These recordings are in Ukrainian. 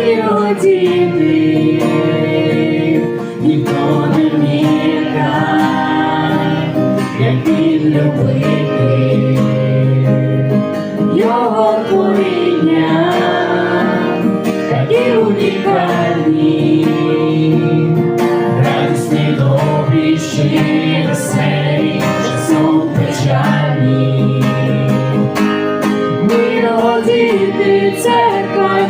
його діти, ніхто не міра, як він любити, його творіння, такі унікальні.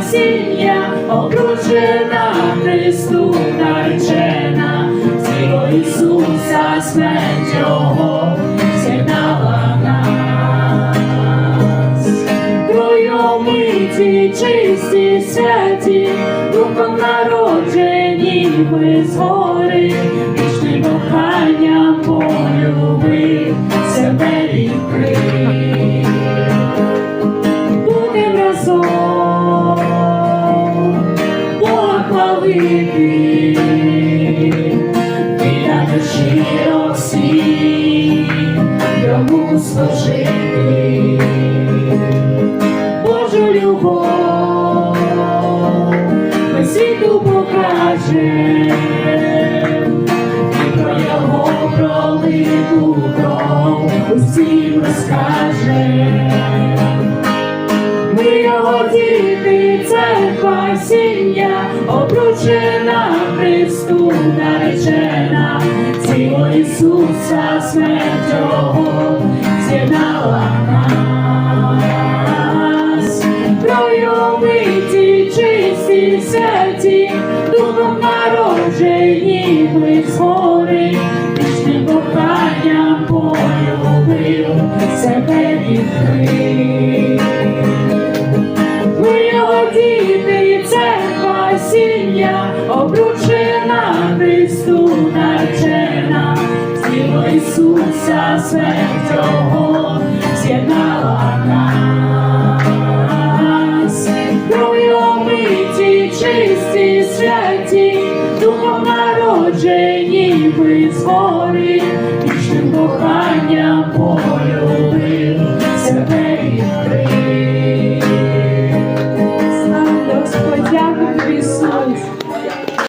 Спасіння, обручена Христу наречена, тіло Ісуса смерть Його з'єднала нас. Кров'ю миті, чисті, святі, духом народжені ми згори, вічним коханням полюбив себе відкрив. Хвалити, віддати щиро йому служити. Божу любов ми світу і про його пролиту усім розкажем. Ми його діти, церква сім'я, обручена Христу наречена, тіло Ісуса смерть Його з'єднала нас. Кров'ю миті, чисті, святі, духом народжені ми згори, вічним коханням полюбив себе відкрив земля обручена, Христу наречена, тіло Ісуса святого з'єднала нас. Кров'ю миті, чисті святі, духом народжені визволені,